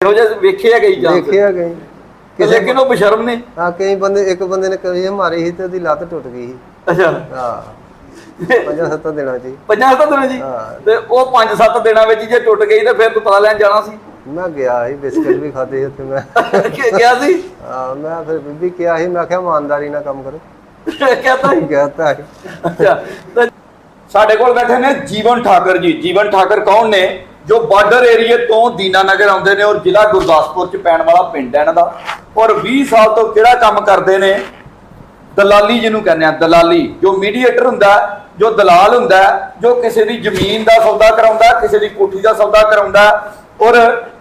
ਇਹੋ ਜਿਹਾ ਵੇਖੇ ਆ ਕਈ ਜਾਂਦੇ ਦੇਖਿਆ ਗਈ ਲੇਕਿਨ ਉਹ ਬਸ਼ਰਮ ਨੇ? ਹਾਂ ਕਈ ਬੰਦੇ ਇੱਕ ਬੰਦੇ ਨੇ ਕਹੀ ਮਾਰੀ ਸੀ ਤੇ ਉਹਦੀ ਲੱਤ ਟੁੱਟ ਗਈ ਸੀ। ਅੱਛਾ। ਹਾਂ। ਪੰਜਾਂ ਸੱਤਾਂ ਚ ਹੀ। ਪੰਜਾਂ ਸੱਤ ਦਿਨਾਂ ਜੀ ਹਾਂ। ਤੇ ਉਹ ਪੰਜ ਸੱਤ ਦਿਨਾਂ ਵਿੱਚ ਜੇ ਟੁੱਟ ਗਈ ਤੇ ਫਿਰ ਤੂੰ ਪਤਾ ਲੈਣ ਜਾਣਾ ਸੀ? ਮੈਂ ਗਿਆ ਸੀ ਬਿਸਕਟ ਵੀ ਖਾਦੇ ਉੱਥੇ ਮੈਂ। ਕਿ ਗਿਆ ਸੀ? ਹਾਂ ਮੈਂ ਫਿਰ ਬੀਬੀ ਕਿਹਾ ਸੀ ਮੈਂ ਕਿਹਾ ਇਮਾਨਦਾਰੀ ਨਾਲ ਕੰਮ ਕਰੋ। ਕਹਤਾ ਸੀ? ਕਹਤਾ ਹੈ ਅੱਛਾ। ਤੇ ਸਾਡੇ ਕੋਲ ਬੈਠੇ ਨੇ ਜੀਵਨ ਠਾਕਰ ਜੀ। ਜੀਵਨ ਠਾਕਰ ਕੌਣ ਨੇ? ਜੋ ਬਾਰਡਰ ਏਰੀਏ ਤੋਂ ਦੀਨਾਨਗਰ ਆਉਂਦੇ ਨੇ ਔਰ ਜ਼ਿਲ੍ਹਾ ਗੁਰਦਾਸਪੁਰ ਚ ਪੈਣ ਵਾਲਾ ਪਿੰਡ ਹੈ ਇਹਨਾਂ ਦਾ, ਔਰ 20 ਸਾਲ ਤੋਂ ਕਿਹੜਾ ਕੰਮ ਕਰਦੇ ਨੇ? ਦਲਾਲੀ ਜਿਹਨੂੰ ਕਹਿੰਦੇ ਆ, ਦਲਾਲੀ। ਜੋ ਮੀਡੀਏਟਰ ਹੁੰਦਾ, ਜੋ ਦਲਾਲ ਹੁੰਦਾ, ਜੋ ਕਿਸੇ ਦੀ ਜ਼ਮੀਨ ਦਾ ਸੌਦਾ ਕਰਾਉਂਦਾ, ਕਿਸੇ ਦੀ ਕੋਠੀ ਦਾ ਸੌਦਾ ਕਰਾਉਂਦਾ, ਔਰ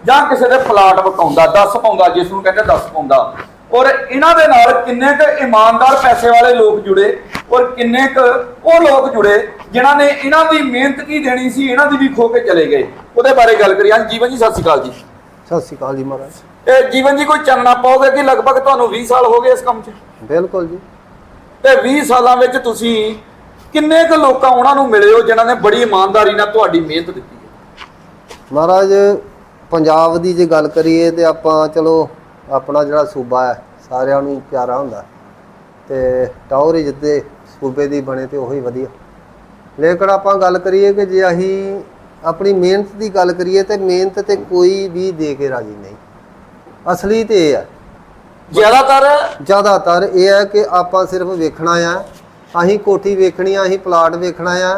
ਜਾਂ ਕਿਸੇ ਦੇ ਪਲਾਟ ਵਕਾਉਂਦਾ 10 ਪਾਉਂਦਾ, ਜਿਸ ਨੂੰ ਕਹਿੰਦੇ 10 ਪਾਉਂਦਾ। ਔਰ ਇਹਨਾਂ ਦੇ ਨਾਲ ਕਿੰਨੇ ਕੁ ਇਮਾਨਦਾਰ ਪੈਸੇ ਵਾਲੇ ਲੋਕ ਜੁੜੇ ਔਰ ਕਿੰਨੇ ਕੁ ਉਹ ਲੋਕ ਜੁੜੇ ਜਿਨ੍ਹਾਂ ਨੇ ਇਹਨਾਂ ਦੀ ਮਿਹਨਤ ਕੀ ਦੇਣੀ ਸੀ ਇਹਨਾਂ ਦੀ ਵੀ ਖੋ ਕੇ ਚਲੇ ਗਏ। ਉਹਦੇ ਬਾਰੇ ਗੱਲ ਕਰੀਏ। ਹਾਂ ਜੀਵਨ ਜੀ ਸਤਿ ਸ਼੍ਰੀ ਅਕਾਲ ਜੀ। ਸਤਿ ਸ਼੍ਰੀ ਅਕਾਲ ਜੀ ਮਹਾਰਾਜ। ਇਹ ਜੀਵਨ ਜੀ ਕੋਈ ਚਾਨਣਾ ਪਾਓਗੇ ਕਿ ਲਗਭਗ ਤੁਹਾਨੂੰ 20 ਸਾਲ ਹੋ ਗਏ ਇਸ ਕੰਮ 'ਚ? ਬਿਲਕੁਲ ਜੀ। ਤੇ 20 ਸਾਲਾਂ ਵਿੱਚ ਤੁਸੀਂ ਕਿੰਨੇ ਕੁ ਲੋਕਾਂ ਉਹਨਾਂ ਨੂੰ ਮਿਲੇ ਹੋ ਜਿਨ੍ਹਾਂ ਨੇ ਬੜੀ ਇਮਾਨਦਾਰੀ ਨਾਲ ਤੁਹਾਡੀ ਮਿਹਨਤ ਦਿੱਤੀ ਹੈ? ਮਹਾਰਾਜ ਪੰਜਾਬ ਦੀ ਜੇ ਗੱਲ ਕਰੀਏ ਤੇ ਆਪਾਂ ਚਲੋ ਆਪਣਾ ਜਿਹੜਾ ਸੂਬਾ ਹੈ ਸਾਰਿਆਂ ਨੂੰ ਪਿਆਰਾ ਹੁੰਦਾ। ਤੇ ਟੌਰ ਜਿੱਤੇ ਸੂਬੇ ਦੀ ਬਣੇ ਤੇ ਉਹੀ ਵਧੀਆ। ਲੇਕਿਨ ਆਪਾਂ ਗੱਲ ਕਰੀਏ ਕਿ ਜੇ ਅਸੀਂ ਆਪਣੀ ਮਿਹਨਤ ਦੀ ਗੱਲ ਕਰੀਏ ਤੇ ਮਿਹਨਤ ਤੇ ਕੋਈ ਵੀ ਦੇ ਕੇ ਰਾਜੀ ਨਹੀਂ। ਅਸਲੀ ਤੇ ਇਹ ਹੈ। ਜ਼ਿਆਦਾਤਰ ਜ਼ਿਆਦਾਤਰ ਇਹ ਹੈ ਕਿ ਆਪਾਂ ਸਿਰਫ ਵੇਖਣਾ ਆ ਅਸੀਂ ਕੋਠੀ ਵੇਖਣੀ ਆ ਅਸੀਂ ਪਲਾਟ ਵੇਖਣਾ ਆ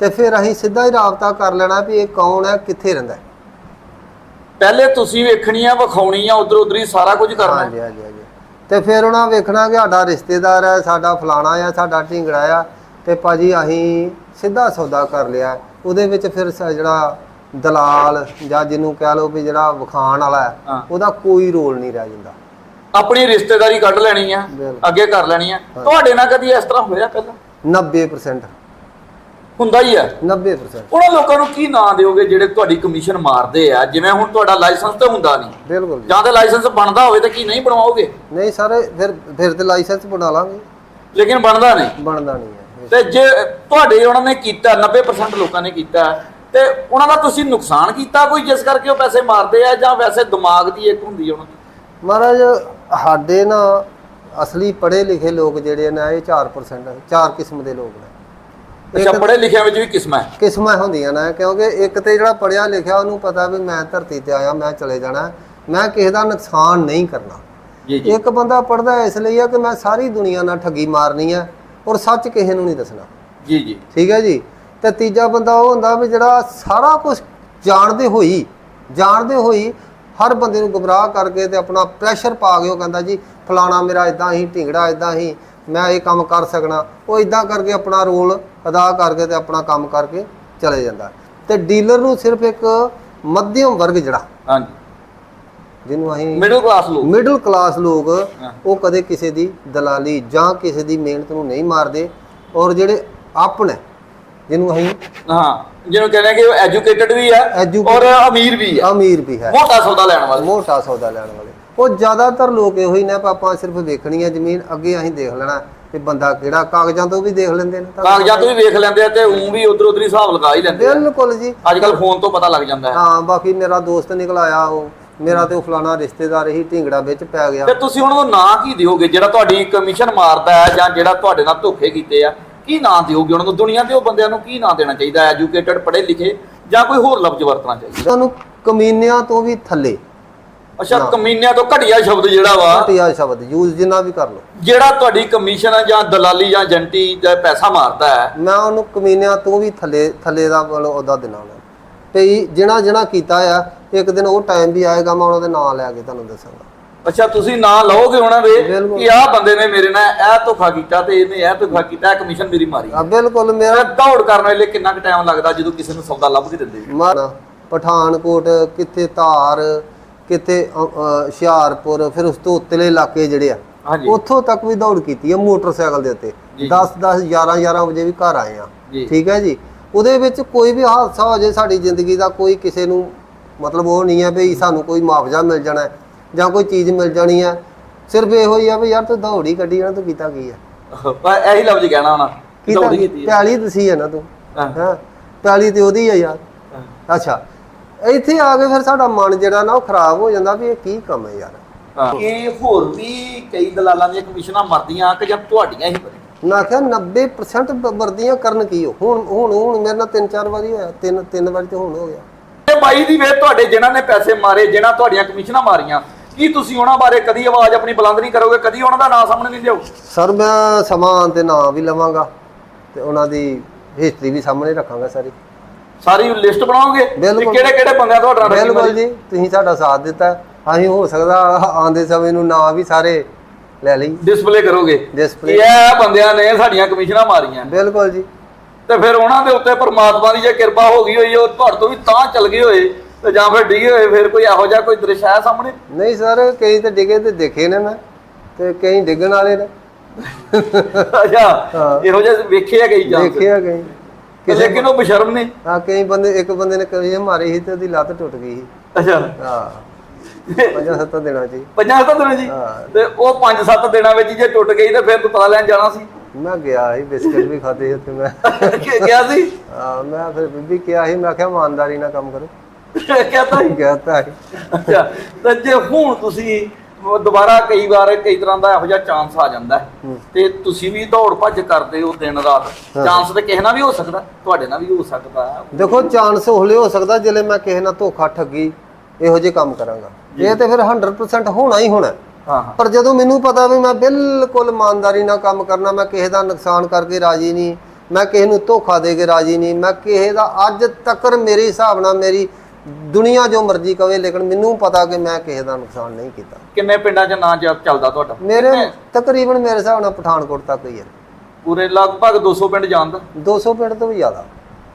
ਤੇ ਫਿਰ ਅਸੀਂ ਸਿੱਧਾ ਹੀ ਰਾਬਤਾ ਕਰ ਲੈਣਾ ਵੀ ਇਹ ਕੌਣ ਹੈ ਕਿੱਥੇ ਰਹਿੰਦਾ ਹੈ। ਪਹਿਲੇ ਤੁਸੀਂ ਵੇਖਣੀ ਆ ਵਿਖਾਉਣੀ ਆ ਉਧਰ ਉਧਰ ਹੀ ਸਾਰਾ ਕੁਝ ਕਰਨਾ। ਹਾਂਜੀ ਹਾਂਜੀ ਹਾਂਜੀ। ਤੇ ਫਿਰ ਉਹਨਾਂ ਵੇਖਣਾ ਕਿ ਸਾਡਾ ਰਿਸ਼ਤੇਦਾਰ ਹੈ ਸਾਡਾ ਫਲਾਣਾ ਆ ਸਾਡਾ ਢਿੰਗੜਾ ਆ ਤੇ ਭਾਜੀ ਅਸੀਂ ਸਿੱਧਾ ਸੌਦਾ ਕਰ ਲਿਆ। ਉਹਦੇ ਵਿੱਚ ਫਿਰ ਸ- ਜਿਹੜਾ ਦਲਾਲ ਜਾਂ ਜਿਹਨੂੰ ਕਹਿ ਲਓ ਵੀ ਜਿਹੜਾ ਵਿਖਾਣ ਵਾਲਾ ਹੈ ਹਾਂ। ਉਹਦਾ ਕੋਈ ਰੋਲ ਨਹੀਂ ਰਹਿ ਜਾਂਦਾ। ਆਪਣੀ ਰਿਸ਼ਤੇਦਾਰੀ ਕੱਢ ਲੈਣੀ ਆ ਬਿਲਕੁਲ। ਅੱਗੇ ਕਰ ਲੈਣੀ ਆ। ਤੁਹਾਡੇ ਨਾਲ ਕਦੀ ਇਸ ਤਰ੍ਹਾਂ ਹੋਇਆ ਪਹਿਲਾਂ? 90% ਹੁੰਦਾ ਹੀ ਆ 90% ਉਹਨਾਂ ਲੋਕਾਂ ਨੂੰ ਕੀ ਨਾਂ ਦਿਓਗੇ ਜਿਹੜੇ ਤੁਹਾਡੀ ਕਮਿਸ਼ਨ ਮਾਰਦੇ ਆ? ਜਿਵੇਂ ਹੁਣ ਤੁਹਾਡਾ ਲਾਇਸੈਂਸ ਤਾਂ ਹੁੰਦਾ ਨਹੀਂ। ਬਿਲਕੁਲ ਜੀ। ਜਾਂ ਤੇ ਲਾਇਸੈਂਸ ਬਣਦਾ ਹੋਵੇ ਤਾਂ ਕੀ ਨਹੀਂ ਬਣਵਾਓਗੇ? ਨਹੀਂ ਸਰ ਫਿਰ ਫਿਰ ਤੇ ਲਾਇਸੈਂਸ ਬਣਾ ਲਾਂਗੇ। ਲੇਕਿਨ ਬਣਦਾ ਨਹੀਂ। ਬਣਦਾ ਨਹੀਂ ਹੈ। ਤੇ ਜੇ ਤੁਹਾਡੇ ਉਹਨਾਂ ਨੇ ਕੀਤਾ 90% ਲੋਕਾਂ ਨੇ ਕੀਤਾ ਤੇ ਉਹਨਾਂ ਦਾ ਤੁਸੀਂ ਨੁਕਸਾਨ ਕੀਤਾ ਕੋਈ ਜਿਸ ਕਰਕੇ ਉਹ ਪੈਸੇ ਮਾਰਦੇ ਆ ਜਾਂ ਵੈਸੇ ਦਿਮਾਗ ਦੀ ਇੱਕ ਹੁੰਦੀ ਉਹਨਾਂ ਦੀ? ਮਹਾਰਾਜ ਸਾਡੇ ਨਾ ਅਸਲੀ ਪੜ੍ਹੇ ਲਿਖੇ ਲੋਕ ਜਿਹੜੇ ਨੇ ਇਹ 4% ਹੈ, ਚਾਰ ਕਿਸਮ ਦੇ ਲੋਕ ਨੇ। ਅੱਛਾ ਪੜ੍ਹੇ ਲਿਖਿਆਂ ਵਿੱਚ ਵੀ ਕਿਸਮਾਂ ਹੈ। ਕਿਸਮਾਂ ਹੁੰਦੀਆਂ ਨੇ ਕਿਉਂਕਿ ਇੱਕ ਤੇ ਜਿਹੜਾ ਪੜਿਆ ਲਿਖਿਆ ਉਹਨੂੰ ਪਤਾ ਵੀ ਮੈਂ ਧਰਤੀ ਤੇ ਆਇਆ ਮੈਂ ਚਲੇ ਜਾਣਾ ਮੈਂ ਕਿਸੇ ਦਾ ਨੁਕਸਾਨ ਨਹੀਂ ਕਰਨਾ। ਜੀ ਜੀ। ਇੱਕ ਬੰਦਾ ਪੜਦਾ ਇਸ ਲਈ ਆ ਕਿ ਮੈਂ ਸਾਰੀ ਦੁਨੀਆ ਨਾਲ ਠੱਗੀ ਮਾਰਨੀ ਆ ਔਰ ਸੱਚ ਕਿਸੇ ਨੂੰ ਨਹੀਂ ਦੱਸਣਾ। ਜੀ ਜੀ। ਠੀਕ ਹੈ ਜੀ? ਤੇ ਤੀਜਾ ਬੰਦਾ ਉਹ ਹੁੰਦਾ ਵੀ ਜਿਹੜਾ ਸਾਰਾ ਕੁਝ ਜਾਣਦੇ ਹੋਈ ਜਾਣਦੇ ਹੋਈ ਹਰ ਬੰਦੇ ਨੂੰ ਗੁੰਮਰਾਹ ਕਰਕੇ ਤੇ ਆਪਣਾ ਪ੍ਰੈਸ਼ਰ ਪਾ ਕੇ ਉਹ ਕਹਿੰਦਾ ਜੀ ਫਲਾਣਾ ਮੇਰਾ ਇਦਾਂ ਹੀ ਢਿੰਗੜਾ ਇਦਾਂ ਹੀ ਮੈਂ ਇਹ ਕੰਮ ਕਰ ਸਕਣਾ। ਉਹ ਇਦਾਂ ਕਰਕੇ ਆਪਣਾ ਰੋਲ ਅਦਾ ਕਰਕੇ ਤੇ ਆਪਣਾ ਕੰਮ ਕਰਕੇ ਚਲੇ ਜਾਂਦਾ। ਤੇ ਡੀਲਰ ਨੂੰ ਸਿਰਫ ਇੱਕ ਮੱਧਮ ਵਰਗ ਜਿਹੜਾ ਹਾਂਜੀ। ਜਿਹਨੂੰ ਅਸੀਂ ਮਿਡਲ ਕਲਾਸ ਲੋਕ। ਮਿਡਲ ਕਲਾਸ ਲੋਕ। ਉਹ ਕਦੇ ਕਿਸੇ ਦੀ ਦਲਾਲੀ ਜਾਂ ਕਿਸੇ ਦੀ ਮਿਹਨਤ ਨੂੰ ਨਹੀਂ ਮਾਰਦੇ। ਔਰ ਜਿਹੜੇ ਆਪਣੇ ਜਿਹਨੂੰ ਅਸੀਂ ਹਾਂ ਜਿਹਨੂੰ ਕਹਿੰਦੇ ਆ ਕਿ ਉਹ ਐਜੂਕੇਟਡ ਵੀ Educated- ਔਰ ਅਮੀਰ ਵੀ ਹੈ ਅਮੀਰ ਵੀ ਹੈ। ਮੋਟਾ ਸੌਦਾ ਲੈਣ ਵਾਲੇ। ਮੋਟਾ ਸੌਦਾ ਲੈਣ ਵਾਲੇ। ਉਹ ਜ਼ਿਆਦਾਤਰ ਲੋਕ ਇਹੋ ਹੀ ਨੇ ਵੀ ਆਪਾਂ ਸਿਰਫ ਵੇਖਣੀ ਹੈ ਜ਼ਮੀਨ ਅੱਗੇ ਅਸੀਂ ਦੇਖ ਲੈਣਾ ਕਿ ਬੰਦਾ ਕਿਹੜਾ ਕਾਗਜ਼ਾਂ ਤੋਂ ਵੀ ਦੇਖ ਲੈਂਦੇ ਨੇ। ਤਾਂ ਕਾਗਜ਼ਾਂ ਤੋਂ ਵੀ ਵੇਖ ਲੈਂਦੇ ਆ ਤੇ ਉਂ ਵੀ ਉਧਰ ਉਧਰ ਹੀ ਹਿਸਾਬ ਲਗਾ ਹੀ ਲੈਂਦੇ ਆ। ਬਿਲਕੁਲ ਜੀ। ਅੱਜ ਕੱਲ ਫੋਨ ਤੋਂ ਪਤਾ ਲੱਗ ਜਾਂਦਾ ਹੈ। ਹਾਂ ਬਾਕੀ ਮੇਰਾ ਦੋਸਤ ਨਿਕਲ ਆਇਆ ਉਹ। ਮੇਰਾ ਤੇ ਉਹ ਫਲਾਣਾ ਰਿਸ਼ਤੇਦਾਰ ਹੀ ਢਿੰਗੜਾ ਵਿੱਚ ਪੈ ਗਿਆ। ਤੇ ਤੁਸੀਂ ਉਹਨਾਂ ਨੂੰ ਨਾਂ ਕੀ ਦਿਓਗੇ ਜਿਹੜਾ ਤੁਹਾਡੀ ਕਮਿਸ਼ਨ ਮਾਰਦਾ ਹੈ ਜਾਂ ਜਿਹੜਾ ਤੁਹਾਡੇ ਨਾਲ ਧੋਖੇ ਕੀਤੇ ਆ? ਕੀ ਨਾਂ ਦਿਓਗੇ? ਉਹਨਾਂ ਨੂੰ ਦੁਨੀਆ ਦੇ ਉਹ ਬੰਦਿਆਂ ਨੂੰ ਕੀ ਨਾਂ ਦੇਣਾ ਚਾਹੀਦਾ? ਐਜੂਕੇਟਡ ਪੜ੍ਹੇ ਲਿਖੇ ਜਾਂ ਕੋਈ ਹੋਰ ਲਫ਼ਜ਼ ਵਰਤਣਾ ਚਾਹੀਦਾ? ਤੁਹਾਨੂੰ ਕਮੀਨਿਆਂ ਤੋਂ ਵੀ ਥੱਲੇ। ਅੱਛਾ ਕਮੀਨਿਆਂ ਤੋਂ ਘਟੀਆ ਸ਼ਬਦ ਜਿਹੜਾ ਵਾ ਘਟਿਆ ਸ਼ਬਦ ਯੂਜ਼ ਜਿੰਨਾ ਵੀ ਕਰ ਲਓ। ਜਿਹੜਾ ਤੁਹਾਡੀ ਕਮਿਸ਼ਨ ਆ ਜਾਂ ਦਲਾਲੀ ਜਾਂ ਏਜੰਟੀ ਦਾ ਪੈਸਾ ਮਾਰਦਾ ਹੈ। ਮੈਂ ਉਹਨੂੰ ਕਮੀਨਿਆਂ ਤੋਂ ਵੀ ਥੱਲੇ ਥੱਲੇ ਦਾ ਮਤਲਬ ਉਹਦਾ ਦੇਣਾ ਉਹਨੂੰ। ਤੇ ਜਿਹੜਾ ਜਿਹੜਾ ਕੀਤਾ ਆ ਇੱਕ ਦਿਨ ਉਹ ਟਾਈਮ ਵੀ ਆਏਗਾ ਮੈਂ ਉਹਨਾਂ ਦੇ ਨਾਂ ਲੈ ਕੇ ਤੁਹਾਨੂੰ ਦੱਸਾਂਗਾ। ਅੱਛਾ ਤੁਸੀਂ ਨਾਂ ਲਓਗੇ ਦੇ ਬਿਲਕੁਲ। ਕਿ ਆਹ ਬੰਦੇ ਨੇ ਮੇਰੇ ਨਾਲ ਇਹ ਧੋਖਾ ਕੀਤਾ ਤੇ ਇਹਨੇ ਇਹ ਧੋਖਾ ਕੀਤਾ ਇਹ ਕਮਿਸ਼ਨ ਮੇਰੀ ਮਾਰੀ। ਆ ਬਿਲਕੁਲ ਮੇਰਾ ਦੌੜ ਕਰਨ ਵੇਲੇ ਕਿੰਨਾ ਕੁ ਟਾਈਮ ਲੱਗਦਾ ਜਦੋਂ ਕਿਸੇ ਨੂੰ ਸੌਦਾ ਲੱਭ ਕੇ ਦਿੰਦੇ? ਮਾਨਾ ਪਠਾਨਕੋਟ ਕਿੱਥੇ ਧਾਰ ਕਿੱਥੇ ਅ, ਅ, ਹੁਸ਼ਿਆਰਪੁਰ ਫਿਰ ਉਸ ਤੋਂ ਉੱਤਲੇ ਇਲਾਕੇ ਜਿਹੜੇ ਆ ਹਾਂਜੀ। ਉੱਥੋਂ ਤੱਕ ਵੀ ਦੌੜ ਕੀਤੀ ਆ ਮੋਟਰਸਾਈਕਲ ਦੇ ਉੱਤੇ। ਜੀ। 10 10 11 11 ਵਜੇ ਵੀ ਘਰ ਆਏ ਆ। ਜੀ। ਠੀਕ ਹੈ ਜੀ? ਉਹਦੇ ਵਿੱਚ ਕੋਈ ਵੀ ਹਾਦਸਾ ਹੋ ਜਾਏ ਸਾਡੀ ਜ਼ਿੰਦਗੀ ਦਾ ਕੋਈ ਕਿਸੇ ਨੂੰ ਮਤਲਬ ਉਹ ਨਹੀਂ ਹੈ ਵੀ ਸਾਨੂੰ ਕੋਈ ਮੁਆਵਜ਼ਾ ਮਿਲ ਜਾਣਾ ਹੈ। ਜਾਂ ਕੋਈ ਚੀਜ਼ ਮਿਲ ਜਾਣੀ ਹੈ ਸਿਰਫ ਇਹੋ ਹੀ ਆ ਵੀ ਯਾਰ ਤੂੰ ਦੌੜੀ ਕੱਢੀ ਜਾਣਾ ਤੂੰ ਕੀਤਾ ਕੀ ਹੈ ਪਰ ਇਹੀ ਲਫ਼ਜ਼ ਕਹਿਣਾ ਹੋਣਾ ਕੀਤਾ ਦੌੜੀ ਕੀ? ਕੀਤੀ। ਪੈਲੀ ਦਸੀ ਹੈ ਨਾ ਤੂੰ। ਹਾਂ। ਤੇ ਉਹਦੀ ਹੈ ਯਾਰ। ਅੱਛਾ ਇੱਥੇ ਆ ਕੇ ਫਿਰ ਸਾਡਾ ਮਨ ਜਿਹੜਾ ਨਾ ਉਹ ਖਰਾਬ ਹੋ ਜਾਂਦਾ ਵੀ ਇਹ ਕੀ ਕੰਮ ਹੈ ਯਾਰ। ਇਹ ਹੋਰ ਵੀ ਕਈ ਦਲਾਲਾਂ ਦੀਆਂ ਕਮਿਸ਼ਨਾਂ ਮਰਦੀਆਂ ਕਿ ਜਾਂ ਤੁਹਾਡੀਆਂ ਹੀ ਬਣੇ ਮੈਂ ਕਿਹਾ 90% ਬ- ਵਰਦੀਆਂ ਕਰਨ ਕੀ ਹੋ ਹੁਣ ਹੁਣ ਹੁਣ ਮੇਰੇ ਨਾਲ ਤਿੰਨ ਚਾਰ ਵਾਰੀ ਹੋਇਆ ਤਿੰਨ ਤਿੰਨ ਵਾਰੀ ਤੇ ਹੁਣ ਹੋ ਗਿਆ। ਤੇ ਬਾਈ ਦੀ ਵੇਰ ਤੁਹਾਡੇ ਜਿਨ੍ਹਾਂ ਨੇ ਪੈਸੇ ਮਾਰੇ ਜਿਨ੍ਹਾਂ ਤੁਹਾਡੀਆਂ ਕਮਿਸ਼ਨਾਂ ਮਾਰੀਆਂ ਕੀ ਤੁਸੀਂ ਉਹਨਾਂ ਬਾਰੇ ਕਦੀ ਆਵਾਜ਼ ਆਪਣੀ ਬੁਲੰਦ ਨਹੀਂ ਕਰੋਗੇ? ਕਦੀ ਉਹਨਾਂ ਦਾ ਨਾਂ ਸਾਹਮਣੇ ਨਹੀਂ ਲਿਆਓ ਸਰ ਮੈਂ ਸਮਾਂ ਤੇ ਨਾਂ ਵੀ ਲਵਾਂਗਾ ਤੇ ਉਹਨਾਂ ਦੀ ਹਿਸਟਰੀ ਵੀ ਸਾਹਮਣੇ ਰੱਖਾਂਗਾ ਸਾਰੀ। ਸਾਰੀ ਲਿਸਟ ਬਣਾਓਗੇ? ਬਿਲਕੁਲ। ਕਿਹੜੇ ਕਿਹੜੇ ਬੰਦਿਆਂ ਤੁਹਾਡਾ ਰੱਖੀ ਬਿਲਕੁਲ? ਜੀ? ਤੁਸੀਂ ਸਾਡਾ ਸਾਥ ਦਿੱਤਾ। ਅਸੀਂ ਹੋ ਸਕਦਾ ਆਉਂਦੇ ਸਮੇਂ ਨੂੰ ਨਾਂ ਵੀ ਸਾਰੇ ਲੈ ਲਈ। ਡਿਸਪਲੇ ਕਰੋਗੇ? Display। ਕਿ ਇਹ ਬੰਦਿਆਂ ਨੇ ਸਾਡੀਆਂ ਕਮਿਸ਼ਨਾਂ ਮਾਰੀਆਂ। ਬਿਲਕੁਲ ਜੀ। ਤੇ ਫਿਰ ਉਹਨਾਂ ਦੇ ਉੱਤੇ ਪਰਮਾਤਮਾ ਦੀ ਜੇ ਕਿਰਪਾ ਹੋ ਗਈ ਹੋਈ ਉਹ ਤੁਹਾਡੇ ਤੋਂ ਵੀ ਤਾਂ ਚੱਲ ਗਏ ਹੋਏ। ਤੇ ਜਾਂ ਫਿਰ ਡਿੱਗੇ ਹੋਏ ਫਿਰ ਕੋਈ ਇਹੋ ਜਿਹਾ ਕੋਈ ਦ੍ਰਿਸ਼ ਆਇਆ ਸਾਹਮਣੇ? ਨਹੀਂ ਸਰ ਕਈ ਤਾਂ ਡਿੱਗੇ ਤੇ ਦੇਖੇ ਨੇ ਮੈਂ ਤੇ ਕਈ ਡਿੱਗਣ ਵਾਲੇ ਨੇ। ਅੱਛਾ ਹਾਂ। ਇਹੋ ਜਿਹਾ ਵੇਖਿਆ ਗਈ ਜਾਂ ਦੇਖੇ ਆ ਕਈ। ਲੇਕਿਨ ਉਹ ਬਸ਼ਰਮ ਨੇ? ਹਾਂ ਕਈ ਬੰਦੇ ਇੱਕ ਬੰਦੇ ਨੇ ਕਵੀ ਮਾਰੀ ਸੀ ਤੇ ਉਹਦੀ ਲੱਤ ਟੁੱਟ ਗਈ ਸੀ। ਅੱਛਾ। ਹਾਂ। ਪੰਜਾਂ ਸੱਤਾਂ ਦਿਨਾਂ ਚ ਹੀ। ਪੰਜਾਂ ਸੱਤ ਦਿਨਾਂ ਜੀ ਹਾਂ। ਤੇ ਉਹ ਪੰਜ ਸੱਤ ਦਿਨਾਂ ਵਿੱਚ ਜੇ ਟੁੱਟ ਗਈ ਤੇ ਫਿਰ ਤੂੰ ਪਤਾ ਲੈਣ ਜਾਣਾ ਸੀ? ਮੈਂ ਗਿਆ ਸੀ ਬਿਸਕਟ ਵੀ ਖਾਦੇ ਸੀ ਉੱਥੇ ਮੈਂ। ਕਿ- ਗਿਆ ਸੀ? ਹਾਂ ਮੈਂ ਫਿਰ ਬੀਬੀ ਕਿਹਾ ਸੀ ਮੈਂ ਕਿਹਾ ਇਮਾਨਦਾਰੀ ਨਾਲ ਕੰਮ ਕਰੋ। ਕਹਤਾ ਸੀ ਕਹਤਾ ਸੀ ਅੱਛਾ ਤੇ ਜੇ ਹੁਣ ਤੁਸੀਂ ਦੁਬਾਰਾ ਕਈ ਵਾਰ ਕਈ ਤਰ੍ਹਾਂ ਦਾ ਇਹੋ ਜਿਹਾ ਚਾਂਸ ਆ ਜਾਂਦਾ ਹੈ ਤੇ ਤੁਸੀਂ ਵੀ ਦੌੜ ਭੱਜ ਕਰਦੇ ਹੋ ਦਿਨ ਰਾਤ। ਚਾਂਸ ਤੇ ਕਿਸੇ ਨਾਲ ਵੀ ਹੋ ਸਕਦਾ ਤੁਹਾਡੇ ਨਾਲ ਵੀ ਹੋ ਸਕਦਾ। ਹੈ। ਦੇਖੋ ਚਾਂਸ ਹੋਲੇ ਹੋ ਸਕਦਾ ਜਿਲੇ ਮੈਂ ਕਿਸੇ ਨਾਲ ਧੋਖਾ ਠੱਗੀ ਇਹੋ ਜਿਹੇ ਕੰਮ ਕਰਾਂਗਾ। ਇਹ ਤੇ ਫਿਰ 100% ਹੋਣਾ ਹੀ ਹੋਣਾ ਹਾਂ। ਹਾਂ ਪਰ ਜਦੋਂ ਮੈਨੂੰ ਪਤਾ ਵੀ ਮੈਂ ਬਿਲਕੁਲ ਇਮਾਨਦਾਰੀ ਨਾਲ ਕੰਮ ਕਰਨਾ ਮੈਂ ਕਿਸੇ ਦਾ ਨੁਕਸਾਨ ਕਰਕੇ ਰਾਜੀ ਨਹੀਂ ਮੈਂ ਕਿਸੇ ਨੂੰ ਧੋਖਾ ਦੇ ਕੇ ਰਾਜੀ ਨਹੀਂ ਮੈਂ ਕਿਸੇ ਦਾ ਅੱਜ ਤੱਕ ਮੇਰੇ ਹਿਸਾਬ ਨਾਲ ਮੇਰੀ ਦੁਨੀਆ ਜੋ ਮਰਜ਼ੀ ਕਵੇ ਲੇਕਿਨ ਮੈਨੂੰ ਪਤਾ ਕਿ ਮੈਂ ਕਿਸੇ ਦਾ ਨੁਕਸਾਨ ਨਹੀਂ ਕੀਤਾ। ਕਿੰਨੇ ਪਿੰਡਾਂ 'ਚ ਨਾਂ ਚੱਲ- ਚੱਲਦਾ ਤੁਹਾਡਾ? ਮੇਰੇ ਤਕਰੀਬਨ ਮੇਰੇ ਹਿਸਾਬ ਨਾਲ ਪਠਾਨਕੋਟ ਤੱਕ ਹੀ ਹੈ। ਪੂਰੇ ਲਗਭਗ 200 ਪਿੰਡ ਜਾਣਦਾ 200 ਪਿੰਡ ਤੋਂ ਵੀ ਜ਼ਿਆਦਾ।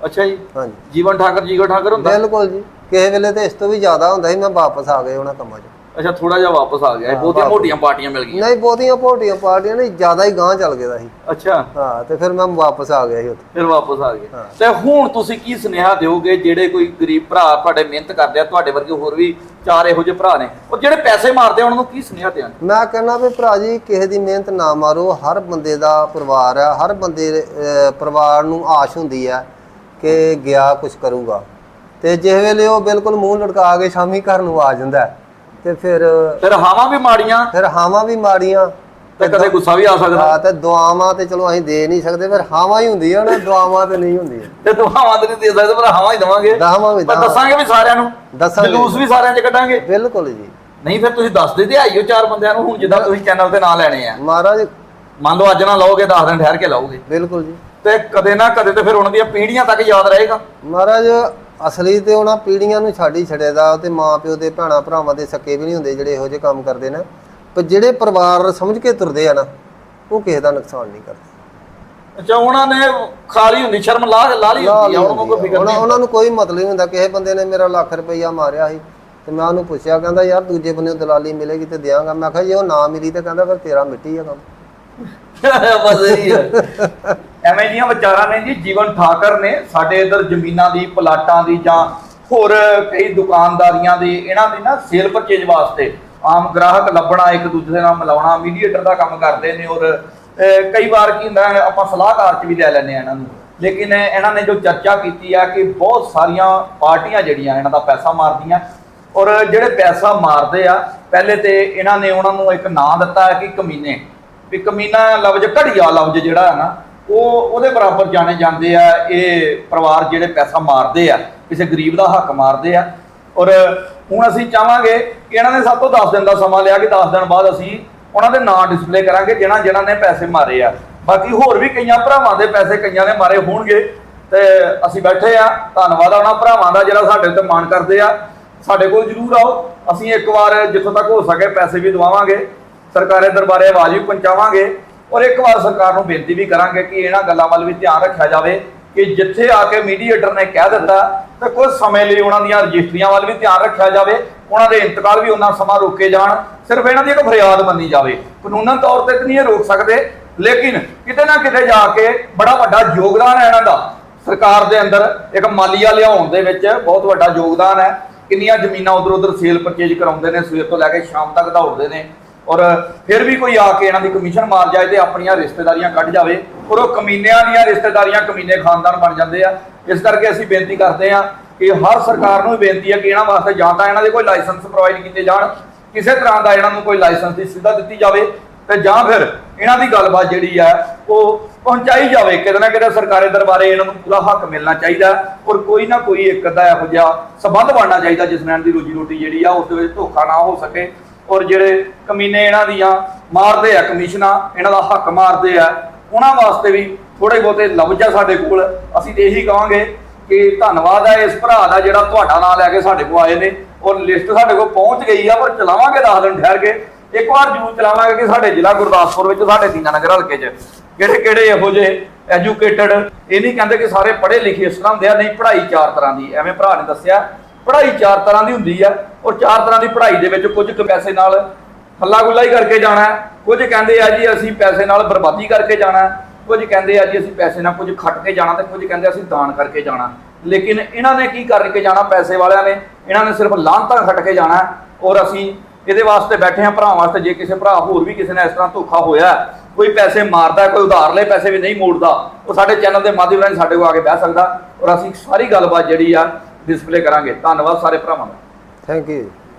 ਅੱਛਾ ਜੀ। ਹਾਂਜੀ। ਜੀਵਨ ਠਾਕਰ ਜੀਵਨ ਠਾਕਰ ਹੁੰਦਾ? ਬਿਲਕੁਲ ਜੀ। ਕਿਸੇ ਵੇਲੇ ਤੇ ਇਸ ਤੋਂ ਵੀ ਜ਼ਿਆਦਾ ਹੁੰਦਾ ਸੀ ਮੈਂ ਵਾਪਸ ਆ ਗਿਆ ਉਹਨਾਂ ਕੰਮਾਂ 'ਚ। ਅੱਛਾ ਥੋੜਾ ਜਿਹਾ ਵਾਪਸ ਆ ਗਿਆ। ਇਹ ਬਹੁਤੀਆਂ ਮੋਟੀਆਂ ਪਾਰਟੀਆਂ ਮਿਲ ਗਈਆਂ। ਨਹੀਂ ਬਹੁਤੀਆਂ ਭੋਟੀਆਂ ਪਾਰਟੀਆਂ ਨੇ ਜ਼ਿਆਦਾ ਹੀ ਗਾਂਹ ਚੱਲ ਗਿਆ ਸੀ। ਅੱਛਾ। ਹਾਂ ਤੇ ਫਿਰ ਮੈਂ ਵਾਪਸ ਆ ਗਿਆ ਸੀ ਉੱਥੇ। ਫਿਰ ਵਾਪਸ ਆ ਗਏ। ਤੇ ਹੁਣ ਤੁਸੀਂ ਕੀ ਸੁਨੇਹਾ ਦਿਓਗੇ ਜਿਹੜੇ ਕੋਈ ਗਰੀਬ ਭਰਾ ਤੁਹਾਡੇ ਮਿਹਨਤ ਕਰਦੇ ਆ ਤੁਹਾਡੇ ਵਰਗੇ ਹੋਰ ਵੀ ਚਾਰ ਇਹੋ ਜਿਹੇ ਭਰਾ ਨੇ ਉਹ ਜਿਹੜੇ ਪੈਸੇ ਮਾਰਦੇ ਆ ਉਹਨਾਂ ਨੂੰ ਕੀ ਸੁਨੇਹਾ ਦੇਣ? ਮੈਂ ਕਹਿੰਦਾ ਵੀ ਭਰਾ ਜੀ ਕਿਸੇ ਦੀ ਮਿਹਨਤ ਨਾ ਮਾਰੋ। ਹਰ ਬੰਦੇ ਦਾ ਪਰਿਵਾਰ ਹੈ ਹਰ ਬੰਦੇ ਪਰਿਵਾਰ ਨੂੰ ਆਸ਼ ਹੁੰਦੀ ਹੈ ਕਿ ਗਿਆ ਕੁਝ ਕਰੂਗਾ। ਤੇ ਜਿਸ ਵੇਲੇ ਉਹ ਬਿਲਕੁਲ ਮੂੰਹ ਲਟਕਾ ਕੇ ਸ਼ਾਮੀ ਘਰ ਨੂੰ ਆ ਜਾਂਦਾ। ਹੈ, ਤੇ ਫਿਰ ਫਿਰ ਹਾਵਾਂ ਵੀ ਮਾੜੀਆਂ ਫਿਰ ਹਾਵਾਂ ਵੀ ਮਾੜੀਆਂ। ਤੇ ਕਦੇ ਗੁੱਸਾ ਵੀ ਆ ਸਕਦਾ। ਹਾਂ ਤੇ ਦੁਆਵਾਂ ਤੇ ਚਲੋ ਅਸੀਂ ਦੇ ਨਹੀਂ ਸਕਦੇ ਫਿਰ ਹਾਵਾਂ ਹੀ ਹੁੰਦੀਆਂ ਨਾ ਦੁਆਵਾਂ ਤੇ ਨਹੀਂ ਹੁੰਦੀਆਂ। ਤੇ ਦੁਆਵਾਂ ਤੇ ਨਹੀਂ ਦੇ ਸਕਦੇ ਪਰ ਹਾਵਾਂ ਹੀ ਦਵਾਂਗੇ। ਦਹਾਵਾਂ ਵੀ ਦੱਸਾਂਗੇ ਵੀ ਸਾਰਿਆਂ ਨੂੰ। ਦੱਸਾਂਗੇ। ਜਲੂਸ ਵੀ ਸਾਰਿਆਂ 'ਚ ਕੱਢਾਂਗੇ। ਬਿਲਕੁਲ ਜੀ। ਨਹੀਂ ਫਿਰ ਤੁਸੀਂ ਦੱਸਦੇ ਤੇ ਆਈਓ ਚਾਰ ਬੰਦਿਆਂ ਨੂੰ ਹੁਣ ਜਿੱਦਾਂ ਤੁਸੀਂ ਚੈਨਲ ਤੇ ਨਾਂ ਲੈਣੇ ਆ। ਮਹਾਰਾਜ। ਮੰਨ ਲਓ ਅੱਜ ਨਾ ਲਓਗੇ 10 ਦਿਨ ਠਹਿਰ ਕੇ ਲਓਗੇ। ਬਿਲਕੁਲ ਜੀ। ਤੇ ਕਦੇ ਨਾ ਕਦੇ ਤੇ ਫਿਰ ਉਹਨਾਂ ਦੀਆਂ ਪੀੜ੍ਹੀਆਂ ਤੱਕ ਯਾਦ ਰਹੇਗਾ। ਮਹਾਰਾਜ ਅਸਲੀ ਤੇ ਉਹਨਾਂ ਪੀੜ੍ਹੀਆਂ ਨੂੰ ਛੱਡ ਹੀ ਛੜੇਦਾ ਤੇ ਮਾਂ ਪਿਓ ਦੇ ਭੈਣਾ ਭਰਾਵਾਂ ਦੇ ਸੱਕੇ ਵੀ ਨਹੀਂ ਹੁੰਦੇ ਜਿਹੜੇ ਇਹੋ ਜਿਹੇ ਕੰਮ ਕਰਦੇ ਨੇ। ਪਰ ਜਿਹੜੇ ਪਰਿਵਾਰ ਸਮਝ ਕੇ ਤੁਰਦੇ ਆ ਨਾ ਉਹ ਕਿਸੇ ਦਾ ਨੁਕਸਾਨ ਨਹੀਂ ਕਰਦੇ। ਅੱਛਾ ਉਹਨਾਂ ਨੇ ਖਾਲੀ ਹੁੰਦੀ ਸ਼ਰਮ ਲਾ ਲਾ ਲਈ ਹੁੰਦੀ ਆ ਉਹਨਾਂ ਨੂੰ ਕੋਈ ਫਿਕਰ ਨਹੀਂ। ਉਹਨਾਂ ਨੂੰ ਕੋਈ ਮਤਲਬ ਨਹੀਂ ਹੁੰਦਾ ਕਿਸੇ ਬੰਦੇ ਨੇ ਮੇਰਾ ਲੱਖ ਰੁਪਈਆ ਮਾਰਿਆ ਸੀ ਤੇ ਮੈਂ ਉਹਨੂੰ ਪੁੱਛਿਆ ਕਹਿੰਦਾ ਯਾਰ ਦੂਜੇ ਬੰਦੇ ਨੂੰ ਦਲਾਲੀ ਮਿਲੇਗੀ ਤੇ ਦਿਆਂਗਾ। ਮੈਂ ਕਿਹਾ ਜੇ ਉਹ ਨਾ ਮਿਲੀ ਤੇ ਕਹਿੰਦਾ ਫਿਰ ਤੇਰਾ ਮਿੱਟੀ ਆ ਕੰਮ। ਬਸ ਇਹੀ ਹੈ ਐਵੇਂ ਜੀਆਂ ਵਿਚਾਰਾਂ ਨੇ ਜੀ, ਜੀਵਨ ਠਾਕਰ ਨੇ, ਸਾਡੇ ਇਧਰ ਜ਼ਮੀਨਾਂ ਦੀ, ਪਲਾਟਾਂ ਦੀ ਜਾਂ ਹੋਰ ਕਈ ਦੁਕਾਨਦਾਰੀਆਂ ਦੀ, ਇਹਨਾਂ ਦੀ ਨਾ ਸੇਲ ਪਰਚੇਜ ਵਾਸਤੇ ਆਮ ਗ੍ਰਾਹਕ ਲੱਭਣਾ, ਇੱਕ ਦੂਜੇ ਨਾਲ ਮਿਲਾਉਣਾ ਮੀਡੀਏਟਰ ਦਾ ਕੰਮ ਕਰਦੇ ਨੇ ਔਰ ਕਈ ਵਾਰ ਕੀ ਹੁੰਦਾ, ਆਪਾਂ ਸਲਾਹਕਾਰ ਚ ਵੀ ਲੈ ਲੈਂਦੇ ਆ ਇਹਨਾਂ ਨੂੰ। ਲੇਕਿਨ ਇਹਨਾਂ ਨੇ ਜੋ ਚਰਚਾ ਕੀਤੀ ਆ ਕਿ ਬਹੁਤ ਸਾਰੀਆਂ ਪਾਰਟੀਆਂ ਜਿਹੜੀਆਂ, ਇਹਨਾਂ ਦਾ ਪੈਸਾ ਮਾਰਦੀਆਂ ਔਰ ਜਿਹੜੇ ਪੈਸਾ ਮਾਰਦੇ ਆ, ਪਹਿਲੇ ਤੇ ਇਹਨਾਂ ਨੇ ਉਹਨਾਂ ਨੂੰ ਇੱਕ ਨਾਂ ਦਿੱਤਾ ਹੈ ਕਿ ਕਮੀਨੇ। ਵੀ ਕਮੀਨਾ ਲਫ਼ਜ਼ ਘੜੀਆ ਲਫ਼ਜ਼ ਜਿਹੜਾ ਹੈ ਨਾ ਉਹ ਉਹਦੇ ਬਰਾਬਰ ਜਾਣੇ ਜਾਂਦੇ ਆ, ਇਹ ਪਰਿਵਾਰ ਜਿਹੜੇ ਪੈਸਾ ਮਾਰਦੇ ਆ, ਕਿਸੇ ਗਰੀਬ ਦਾ ਹੱਕ ਮਾਰਦੇ ਆ। ਔਰ ਹੁਣ ਅਸੀਂ ਚਾਹਾਂਗੇ ਕਿ ਇਹਨਾਂ ਨੇ ਸਭ ਤੋਂ 10 ਦਿਨ ਦਾ ਸਮਾਂ ਲਿਆ ਕਿ 10 ਦਿਨ ਬਾਅਦ ਅਸੀਂ ਉਹਨਾਂ ਦੇ ਨਾਂ ਡਿਸਪਲੇ ਕਰਾਂਗੇ, ਜਿਹਨਾਂ ਜਿਹਨਾਂ ਨੇ ਪੈਸੇ ਮਾਰੇ ਆ। ਬਾਕੀ ਹੋਰ ਵੀ ਕਈਆਂ ਭਰਾਵਾਂ ਦੇ ਪੈਸੇ ਕਈਆਂ ਨੇ ਮਾਰੇ ਹੋਣਗੇ। ਤੇ ਅਸੀਂ ਬੈਠੇ ਆ, ਧੰਨਵਾਦ ਆ ਉਹਨਾਂ ਭਰਾਵਾਂ ਦਾ ਜਿਹੜਾ ਸਾਡੇ ਉੱਤੇ ਮਾਣ ਕਰਦੇ ਆ। ਸਾਡੇ ਕੋਲ ਜਰੂਰ ਆਓ, ਅਸੀਂ ਇੱਕ ਵਾਰ ਜਿੱਥੋਂ ਤੱਕ ਹੋ ਸਕੇ ਪੈਸੇ ਵੀ ਦਵਾਵਾਂਗੇ। ਸਰਕਾਰੇ ਦਰਬਾਰੇ ਆਵਾਜ਼ ਵੀ ਪਹੁੰਚਾਵਾਂਗੇ। ਔਰ ਇੱਕ ਵਾਰ ਸਰਕਾਰ ਨੂੰ ਬੇਨਤੀ ਵੀ ਕਰਾਂਗੇ ਕਿ ਇਹਨਾਂ ਗੱਲਾਂ ਵੱਲ ਵੀ ਧਿਆਨ ਰੱਖਿਆ ਜਾਵੇ ਕਿ ਜਿੱਥੇ ਆ ਕੇ ਮੀਡੀਏਟਰ ਨੇ ਕਹਿ ਦਿੱਤਾ ਤਾਂ ਕੁਝ ਸਮੇਂ ਲਈ ਉਹਨਾਂ ਦੀਆਂ ਰਜਿਸਟਰੀਆਂ ਵੱਲ ਵੀ ਧਿਆਨ ਰੱਖਿਆ ਜਾਵੇ, ਉਹਨਾਂ ਦੇ ਇੰਤਕਾਲ ਵੀ ਉਹਨਾਂ ਸਮਾਂ ਰੋਕੇ ਜਾਣ, ਸਿਰਫ ਇਹਨਾਂ ਦੀ ਇੱਕ ਫਰਿਆਦ ਮੰਨੀ ਜਾਵੇ। ਕਾਨੂੰਨਨ ਤੌਰ ਤੇ ਨਹੀਂ ਇਹ ਰੋਕ ਸਕਦੇ, ਲੇਕਿਨ ਕਿਤੇ ਨਾ ਕਿਤੇ ਜਾ ਕੇ ਬੜਾ ਵੱਡਾ ਯੋਗਦਾਨ ਹੈ ਇਹਨਾਂ ਦਾ। ਸਰਕਾਰ ਦੇ ਅੰਦਰ ਇੱਕ ਮਾਲੀਆ ਲਿਆਉਣ ਦੇ ਵਿੱਚ ਬਹੁਤ ਵੱਡਾ ਯੋਗਦਾਨ ਹੈ। ਕਿੰਨੀਆਂ ਜ਼ਮੀਨਾਂ ਉਧਰ ਉਧਰ ਸੇਲ ਪਰਚੇਜ ਕਰਾਉਂਦੇ ਨੇ, ਸਵੇਰ ਤੋਂ ਲੈ ਕੇ ਸ਼ਾਮ ਤੱਕ ਦੌੜਦੇ ਨੇ। ਔਰ ਫਿਰ ਵੀ ਕੋਈ ਆ ਕੇ ਇਹਨਾਂ ਦੀ ਕਮਿਸ਼ਨ ਮਾਰ ਜਾਏ ਤੇ ਆਪਣੀਆਂ ਰਿਸ਼ਤੇਦਾਰੀਆਂ ਕੱਢ ਜਾਵੇ, ਔਰ ਉਹ ਕਮੀਨਿਆਂ ਦੀਆਂ ਰਿਸ਼ਤੇਦਾਰੀਆਂ ਕਮੀਨੇ ਖਾਨਦਾਨ ਬਣ ਜਾਂਦੇ ਆ। ਇਸ ਕਰਕੇ ਅਸੀਂ ਬੇਨਤੀ ਕਰਦੇ ਆ ਕਿ ਹਰ ਸਰਕਾਰ ਨੂੰ ਵੀ ਬੇਨਤੀ ਹੈ ਕਿ ਇਹਨਾਂ ਵਾਸਤੇ ਜਾਂ ਤਾਂ ਇਹਨਾਂ ਦੇ ਕੋਈ ਲਾਇਸੈਂਸ ਪ੍ਰੋਵਾਈਡ ਕੀਤੇ ਜਾਣ, ਕਿਸੇ ਤਰ੍ਹਾਂ ਦਾ ਇਹਨਾਂ ਨੂੰ ਕੋਈ ਲਾਇਸੈਂਸ ਦੀ ਸੁਵਿਧਾ ਦਿੱਤੀ ਜਾਵੇ, ਤੇ ਜਾਂ ਫਿਰ ਇਹਨਾਂ ਦੀ ਗੱਲਬਾਤ ਜਿਹੜੀ ਆ, ਉਹ ਪਹੁੰਚਾਈ ਜਾਵੇ। ਕਿਤੇ ਨਾ ਕਿਤੇ ਸਰਕਾਰੀ ਦਰਬਾਰੇ ਇਹਨਾਂ ਨੂੰ ਪੂਰਾ ਹੱਕ ਮਿਲਣਾ ਚਾਹੀਦਾ ਔਰ ਕੋਈ ਨਾ ਕੋਈ ਇੱਕ ਅੱਧਾ ਇਹੋ ਜਿਹਾ ਸਬੰਧ ਬਣਨਾ ਚਾਹੀਦਾ, ਜਿਸ ਨਾਲ ਦੀ ਰੋਜੀ ਰੋਟੀ ਜਿਹੜੀ ਆ, ਉਸ ਦੇ ਵਿੱਚ ਧੋਖਾ ਨਾ ਹੋ ਸਕੇ। ਔਰ ਜਿਹੜੇ ਕਮੀਨੇ ਇਹਨਾਂ ਦੀਆਂ ਮਾਰਦੇ ਆ, ਕਮਿਸ਼ਨਾਂ ਇਹਨਾਂ ਦਾ ਹੱਕ ਮਾਰਦੇ ਆ, ਉਹਨਾਂ ਵਾਸਤੇ ਵੀ ਥੋੜੇ ਬਹੁਤੇ ਲਫ਼ਜ਼ ਆ ਸਾਡੇ ਕੋਲ। ਅਸੀਂ ਤੇ ਇਹੀ ਕਹਾਂਗੇ ਕਿ ਧੰਨਵਾਦ ਹੈ ਇਸ ਭਰਾ ਦਾ ਜਿਹੜਾ ਤੁਹਾਡਾ ਨਾਮ ਲੈ ਕੇ ਸਾਡੇ ਕੋਲ ਆਏ ਨੇ। ਔਰ ਲਿਸਟ ਸਾਡੇ ਕੋਲ ਪਹੁੰਚ ਗਈ ਆ, ਪਰ ਚਲਾਵਾਂਗੇ 10 ਦਿਨ ਠਹਿਰ ਕੇ। ਇੱਕ ਵਾਰ ਜ਼ਰੂਰ ਚਲਾਵਾਂਗੇ ਕਿ ਸਾਡੇ ਜ਼ਿਲ੍ਹਾ ਗੁਰਦਾਸਪੁਰ ਵਿੱਚ, ਸਾਡੇ ਦੀਨਾਨਗਰ ਹਲਕੇ 'ਚ। ਕਿਹੜੇ ਕਿਹੜੇ ਇਹੋ ਜਿਹੇ ਐਜੂਕੇਟਡ ਇਹ ਨਹੀਂ ਕਹਿੰਦੇ ਕਿ ਸਾਰੇ ਪੜ੍ਹੇ ਲਿਖੇ ਇਸ ਤਰ੍ਹਾਂ ਹੁੰਦੇ ਆ, ਨਹੀਂ, ਪੜ੍ਹਾਈ ਚਾਰ ਤਰ੍ਹਾਂ ਦੀ। ਐਵੇਂ ਭਰਾ ਨੇ ਦੱਸਿਆ। ਪੜ੍ਹਾਈ ਚਾਰ ਤਰ੍ਹਾਂ ਦੀ ਹੁੰਦੀ ਆ। ਔਰ ਚਾਰ ਤਰ੍ਹਾਂ ਦੀ ਪੜ੍ਹਾਈ ਦੇ ਵਿੱਚ ਕੁਝ ਕੁ ਪੈਸੇ ਨਾਲ ਹੱਲਾ ਗੁੱਲਾ ਹੀ ਕਰਕੇ ਜਾਣਾ ਕੁਝ ਕਹਿੰਦੇ ਆ ਜੀ ਅਸੀਂ ਪੈਸੇ ਨਾਲ ਬਰਬਾਦੀ ਕਰਕੇ ਜਾਣਾ ਕੁਝ ਕਹਿੰਦੇ ਆ ਜੀ ਅਸੀਂ ਪੈਸੇ ਨਾਲ ਕੁਝ ਖੱਟ ਕੇ ਜਾਣਾ ਤੇ ਕੁਝ ਕਹਿੰਦੇ ਅਸੀਂ ਦਾਨ ਕਰਕੇ ਜਾਣਾ ਲੇਕਿਨ ਇਹਨਾਂ ਨੇ ਕੀ ਕਰਕੇ ਜਾਣਾ ਪੈਸੇ ਵਾਲਿਆਂ ਨੇ? ਇਹਨਾਂ ਨੇ ਸਿਰਫ ਲਾਂਤਾਂ ਖੱਟ ਕੇ ਜਾਣਾ ਔਰ ਅਸੀਂ ਇਹਦੇ ਵਾਸਤੇ ਬੈਠੇ ਹਾਂ ਭਰਾ ਵਾਸਤੇ। ਜੇ ਕਿਸੇ ਭਰਾ ਹੋਰ ਵੀ ਕਿਸੇ ਨੇ ਇਸ ਤਰ੍ਹਾਂ ਧੋਖਾ ਹੋਇਆ ਕੋਈ ਪੈਸੇ ਮਾਰਦਾ ਕੋਈ ਉਧਾਰ ਲਏ ਪੈਸੇ ਵੀ ਨਹੀਂ ਮੋੜਦਾ, ਉਹ ਸਾਡੇ ਚੈਨਲ ਦੇ ਮਾਧਿਅਮ ਰਾਹੀਂ ਸਾਡੇ ਕੋਲ ਆ ਕੇ ਬਹਿ ਸਕਦਾ। ਔਰ ਅਸੀਂ ਸਾਰੀ ਗੱਲਬਾਤ ਜਿਹੜੀ ਆ ਡਿਸਪਲੇ ਕਰਾਂਗੇ। ਧੰਨਵਾਦ ਸਾਰੇ ਭਰਾਵਾਂ ਦਾ। Thank you